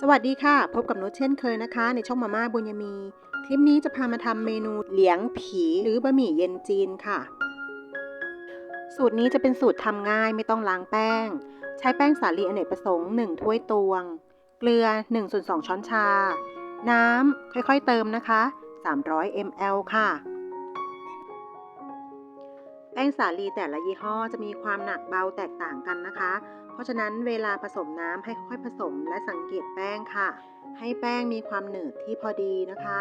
สวัสดีค่ะ พบกับนุชเช่นเคยนะคะ ในช่องมาม่าบุญยมี คลิปนี้จะพามาทำเมนูเหลียงผีหรือบะหมี่เย็นจีนค่ะ สูตรนี้จะเป็นสูตรทำง่ายไม่ต้องล้างแป้ง ใช้แป้งสาลีอเนกประสงค์ 1 ถ้วยตวง เกลือ1ส่วน2ช้อนชา น้ำค่อยๆเติมนะคะ 300 ml ค่ะ แป้งสาลีแต่ละยี่ห้อจะมีความหนักเบาแตกต่างกันนะคะ เพราะฉะนั้นเวลาผสมน้ำให้ค่อยผสมและสังเกตแป้งค่ะ ให้แป้งมีความหนืดที่พอดีนะคะ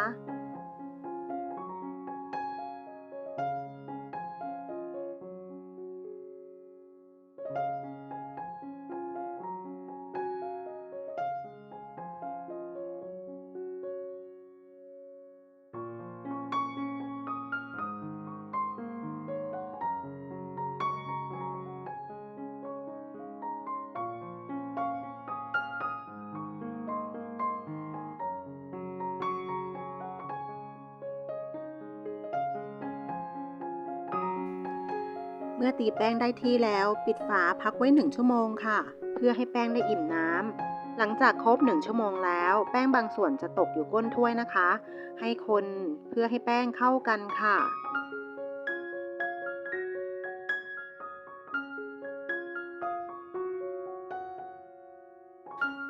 มื่อตีแป้งได้ที่แล้ว ปิดฝาพักไว้ 1 ชั่วโมงค่ะ เพื่อให้แป้งได้อิ่มน้ำ หลังจากครบ 1 ชั่วโมงแล้ว แป้งบางส่วนจะตกอยู่ก้นถ้วยนะคะ ให้คนเพื่อให้แป้งเข้ากันค่ะ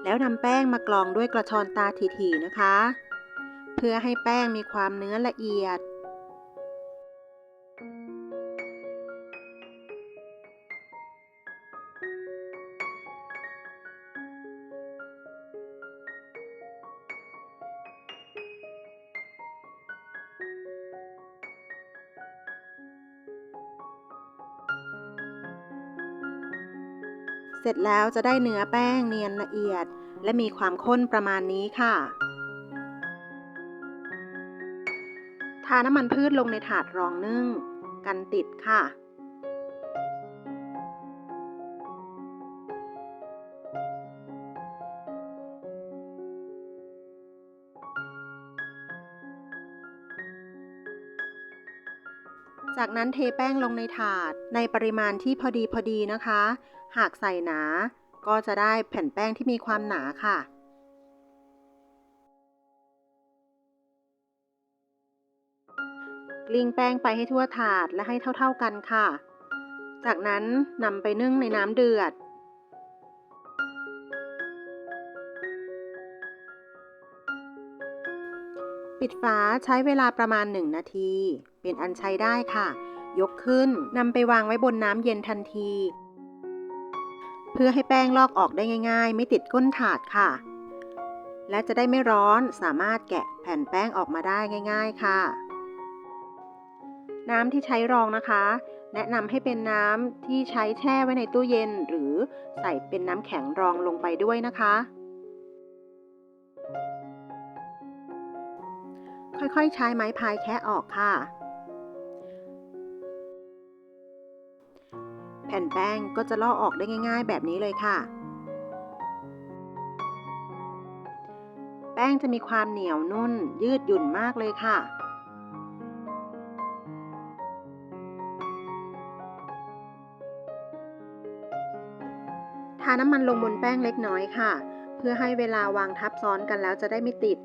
แล้วนำแป้งมากรองด้วยกระชอนตาถี่ๆนะคะ เพื่อให้แป้งมีความเนื้อละเอียด เสร็จแล้วจะได้เนื้อแป้งเนียนละเอียด และมีความข้นประมาณนี้ค่ะ ทาน้ำมันพืชลงในถาดรองนึ่ง กันติดค่ะ จากนั้นเทแป้งลงในถาดในปริมาณที่พอดีพอดีนะคะ หากใส่หนา ก็จะได้แผ่นแป้งที่มีความหนาค่ะ กลิ้งแป้งไปให้ทั่วถาดและให้เท่า ๆกันค่ะ จากนั้นนำไปนึ่งในน้ำเดือดปิดฝาใช้เวลาประมาณ 1 นาที เป็นอันใช้ได้ค่ะ ยกขึ้นนำไปวางไว้บนน้ำเย็นทันที เพื่อให้แป้งลอกออกได้ง่าย ๆ ไม่ติดก้นถาดค่ะ และจะได้ไม่ร้อนสามารถแกะแผ่นแป้งออกมาได้ง่าย ๆค่ะ น้ำที่ใช้รองนะคะ แนะนำให้เป็นน้ำที่ใช้แช่ไว้ในตู้เย็น หรือใส่เป็นน้ำแข็งรองลงไปด้วยนะคะค่อยๆ ใช้ไม้พายแคะออกค่ะ ผ่นแป้งก็จะลอกออกได้ง่าย ๆ แบบนี้เลยค่ะ แป้งจะมีความเหนียวนุ่น ยืดหยุ่นมากเลยค่ะ ทาน้ำมันลงบนแป้งเล็กน้อยค่ะ เพื่อให้เวลาวางทับซ้อนกันแล้วจะได้ไม่ติด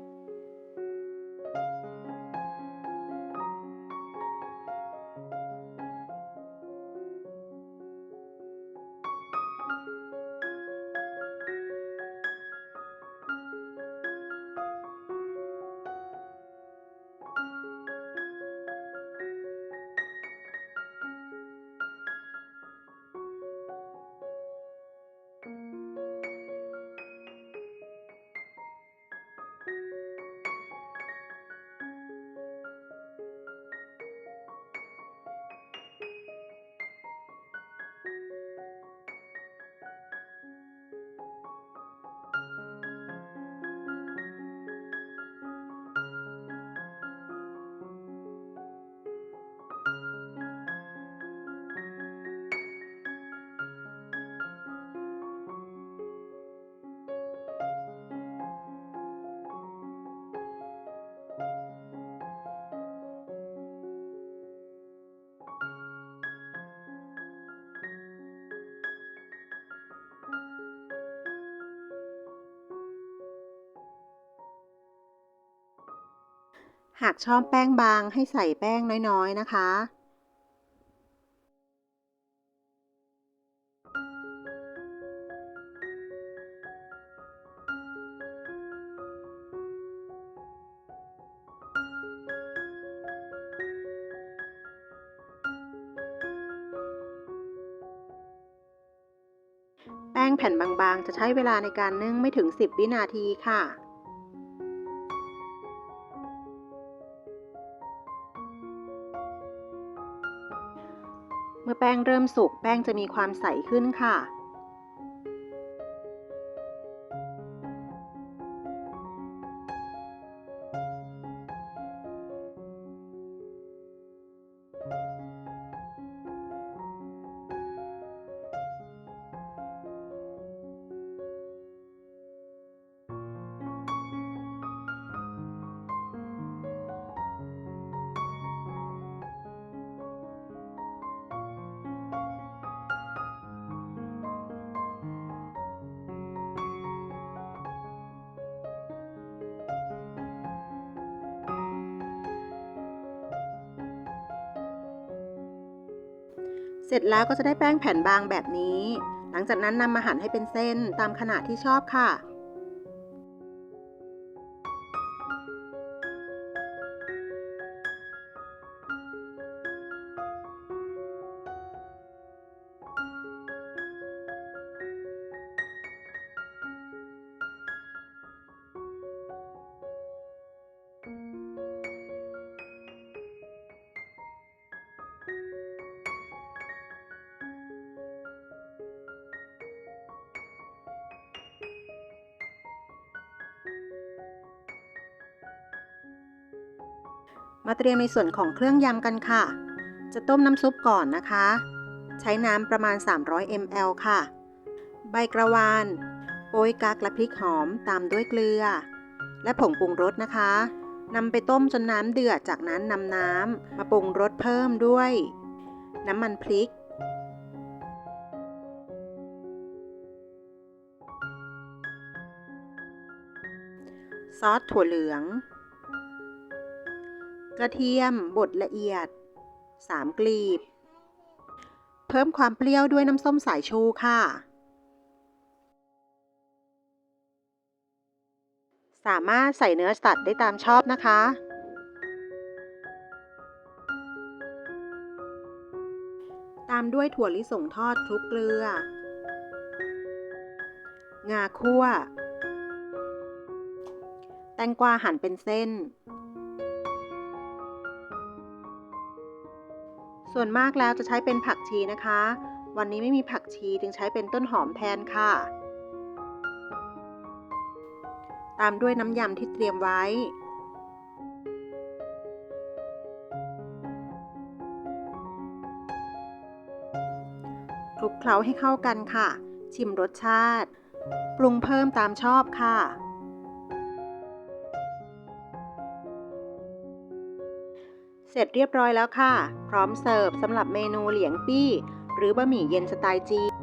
หากชอบแป้งบางให้ใส่แป้งน้อยๆ นะคะ แป้งแผ่นบางๆ จะใช้เวลาในการนึ่งไม่ถึง 10 วินาทีค่ะ เมื่อแป้งเริ่มสุกแป้งจะมีความใสขึ้นค่ะ เสร็จแล้วก็จะได้แป้งแผ่นบางแบบนี้ หลังจากนั้นนำมาหั่นให้เป็นเส้นตามขนาดที่ชอบค่ะ มาเตรียมในส่วนของเครื่องยำกันค่ะ จะต้มน้ำซุปก่อนนะคะ ใช้น้ำประมาณ 300 ml ค่ะ ใบกระวานโปยกักและพริกหอมตามด้วยเกลือ และผงปรุงรสนะคะนำไปต้มจนน้ำเดือด จากนั้นนำน้ำมาปรุงรสเพิ่มด้วย น้ำมันพริก ซอสถั่วเหลือง กระเทียมบดละเอียด 3 กลีบ เพิ่มความเปรี้ยวด้วยน้ำส้มสายชูค่ะ สามารถใส่เนื้อสัตว์ได้ตามชอบนะคะตามด้วยถั่วลิสงทอดคลุกเกลือ งาคั่ว แตงกวาหั่นเป็นเส้น ส่วนมากแล้วจะใช้เป็นผักชีนะคะ วันนี้ไม่มีผักชีจึงใช้เป็นต้นหอมแทนค่ะ ตามด้วยน้ำยำที่เตรียมไว้ คลุกเคล้าให้เข้ากันค่ะ ชิมรสชาติ ปรุงเพิ่มตามชอบค่ะ เสร็จเรียบร้อยแล้วค่ะ พร้อมเสิร์ฟสำหรับเมนูเหลียงปี้ หรือบะหมี่เย็นสไตล์จีน